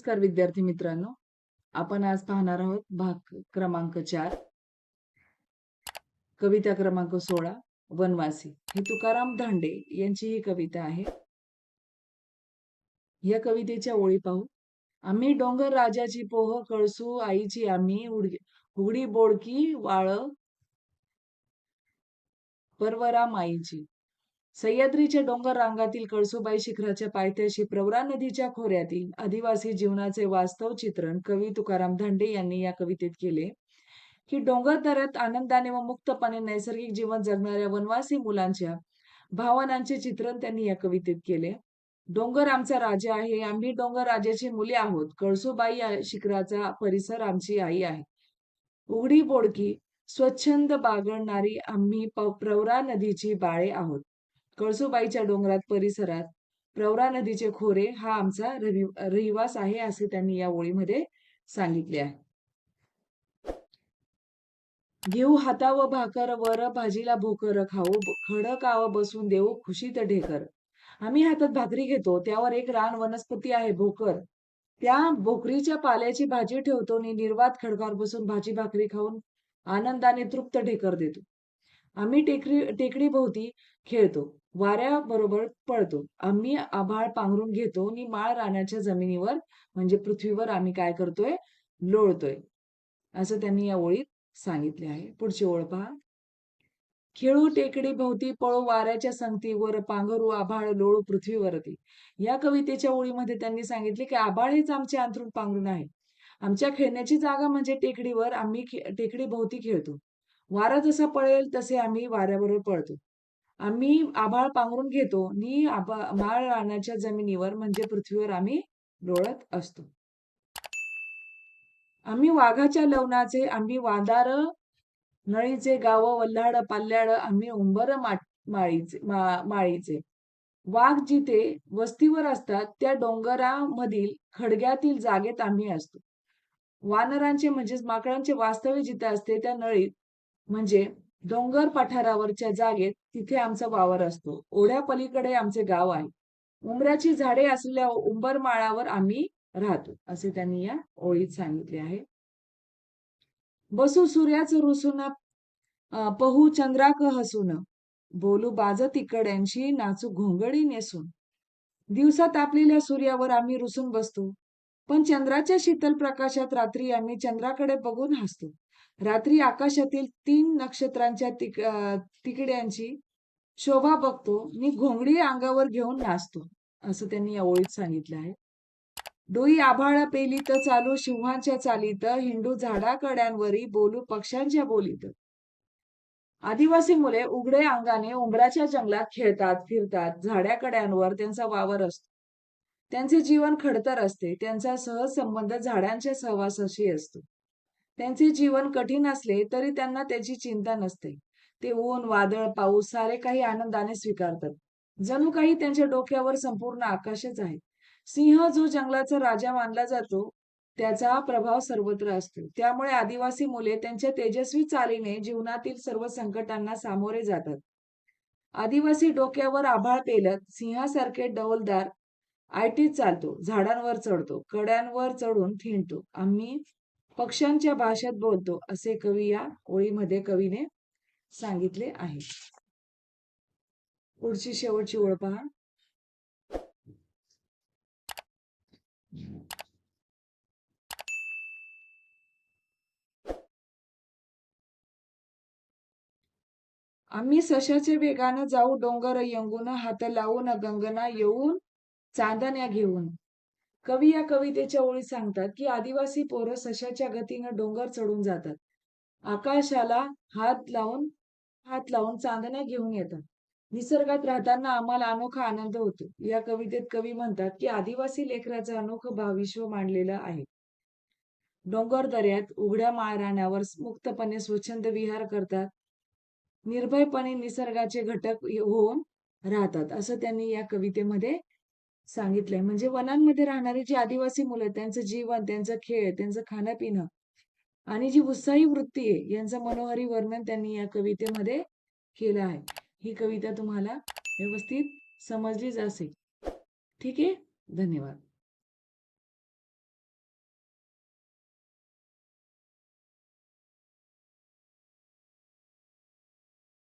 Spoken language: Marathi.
नमस्कार विद्यार्थी मित्रांनो. आपण आज पाहणार आहोत भाग क्रमांक चार. कविता क्रमांक सोळा वनवासी. हे तुकाराम धांडे यांची ही कविता आहे. या कवितेच्या ओळी पाहू. आम्ही डोंगर राजाची पोह कळसू आईची आम्ही उघडी बोडकी वाळ परवरा माईची सह्याद्रीच्या डोंगर रांगातील कळसुबाई शिखराच्या पायथ्याशी प्रवरा नदीच्या खोऱ्यातील आदिवासी जीवनाचे वास्तव चित्रण कवी तुकाराम धांडे यांनी या कवितेत केले. की डोंगर दऱ्यात आनंदाने व मुक्तपणे नैसर्गिक जीवन जगणाऱ्या वनवासी मुलांच्या भावनांचे चित्रण त्यांनी या कवितेत केले. डोंगर आमचा राजा आहे आम्ही डोंगर राजाची मुले आहोत कळसुबाई शिखराचा परिसर आमची आई आहे. उघडी बोडकी स्वच्छंद बागळणारी आम्ही प्रवरा नदीची बाळे आहोत. कळसुबाईच्या डोंगरात परिसरात प्रवरा नदीचे खोरे हा आमचा रहिवास आहे असे त्यांनी या ओळीमध्ये सांगितले आहे. घेऊ हाता व भाकर वर भाजीला भोकर खाऊ खडकाव बसून देऊ खुशीत ढेकर. आम्ही हातात भाकरी घेतो त्यावर एक रान वनस्पती आहे भोकर. त्या भोकरीच्या पाल्याची भाजी ठेवतो आणि निर्वात खडकावर बसून भाजी भाकरी खाऊन आनंदाने तृप्त ढेकर देतो. आम्ही टेकडी टेकडीभोवती खेळतो. वाऱ्याबरोबर पळतो. आम्ही आभाळ पांघरून घेतो. आणि माळ राण्याच्या जमिनीवर म्हणजे पृथ्वीवर आम्ही काय करतोय? लोळतोय. असं त्यांनी या ओळीत सांगितले आहे. पुढची ओळ पहा. खेळू टेकडी भोवती पळू वाऱ्याच्या संगतीवर पांघरू आभाळ लोळू पृथ्वीवरती. या कवितेच्या ओळीमध्ये त्यांनी सांगितले की आभाळ हेच आमचे अंथरूण पांघरून आहे. आमच्या खेळण्याची जागा म्हणजे टेकडीवर आम्ही टेकडी भोवती खेळतो. वारा जसा पळेल तसे आम्ही वाऱ्याबरोबर पळतो. आम्ही आभाळ पांघरून घेतो. नि आभाळ राहण्याच्या जमिनीवर म्हणजे पृथ्वीवर आम्ही लोळत असतो. आम्ही वाघाच्या लवणाचे आम्ही वादार नळीचे गाव वल्हाड पाल्याड आम्ही उंबर माळीचे माळीचे. वाघ जिथे वस्तीवर असतात त्या डोंगरामधील खडग्यातील जागेत आम्ही असतो. वानरांचे म्हणजेच माकडांचे वास्तव्य जिथे असते त्या नळीत म्हणजे डोंगर पठारावरच्या जागेत तिथे आमचा वावर असतो. ओढ्या पलीकडे आमचे गाव आहे. उमऱ्याची झाडे असलेल्या उंबरमाळावर आम्ही राहतो असे त्यांनी या ओळीत सांगितले आहे. बसू सूर्याच रुसून पहू चंद्राक हसून बोलू बाज तिकड्यांशी नाचू घोंगडी नेसून. दिवसात तापलेल्या सूर्यावर आम्ही रुसून बसतो पण चंद्राच्या शीतल प्रकाशात रात्री आम्ही चंद्राकडे बघून हसतो. रात्री आकाशातील तीन नक्षत्रांच्या तिक तिकड्यांची शोभा बघतो. मी घोंगडी अंगावर घेऊन नाचतो असं त्यांनी या ओळीत सांगितलं आहे. डोई आभाळा पेलीत चालू सिंहांच्या चालीत हिंडू झाडाकड्यांवरी बोलू पक्ष्यांच्या बोलीत. आदिवासी मुले उघडे अंगाने उंबराच्या जंगलात खेळतात फिरतात झाड्याकड्यांवर त्यांचा वावर असतो. त्यांचे जीवन खडतर असते त्यांचा सहज संबंध झाडांच्या सहवासाशी असतो. त्यांचे जीवन कठीण असले तरी त्यांना त्याची चिंता नसते. ते ऊन वादळ पाऊस सारे काही आनंदाने स्वीकारतात. जणू काही त्यांच्या डोक्यावर संपूर्ण आकाशच आहे. सिंह जो जंगलाचा राजा मानला जातो त्याचा प्रभाव सर्वत्र असतो. त्यामुळे आदिवासी मुले त्यांच्या तेजस्वी चालीने जीवनातील सर्व संकटांना सामोरे जातात. आदिवासी डोक्यावर आभाळ पेलत सिंहासारखे डौलदार आयटीत चालतो झाडांवर चढतो कड्यांवर चढून थिंडतो. आम्ही पक्ष्यांच्या भाषेत बोलतो असे कवी या ओळीमध्ये कवीने सांगितले आहे. पुढची शेवटची ओळ पहा. आम्ही सशाचे वेगानं जाऊ डोंगर यंगून हात लावून गंगना येऊन चांदण्या घेऊन. कवी या कवितेच्या ओळी सांगतात की आदिवासी पोरं सशाच्या गतीनं डोंगर चढून जातात. आकाशाला हात लावून हात लावून चांदण्या घेऊन येतात. निसर्गात राहताना आम्हाला अनोखा आनंद होतो. या कवितेत कवी म्हणतात की आदिवासी लेखराचं अनोखं भाविश्व मांडलेलं आहे. डोंगर दऱ्यात उघड्या माळराण्यावर मुक्तपणे स्वच्छंद विहार करतात. निर्भयपणे निसर्गाचे घटक होऊन राहतात असं त्यांनी या कवितेमध्ये सांगितलंय. म्हणजे वनांमध्ये राहणारे जी आदिवासी मुलं त्यांचं जीवन त्यांचं खेळ त्यांचं खाणं पिणं आणि जी उत्साही वृत्ती आहे यांचं मनोहरी वर्णन त्यांनी या कवितेमध्ये केलं आहे. ही कविता तुम्हाला व्यवस्थित समजलीच असेल ठीक आहे? धन्यवाद.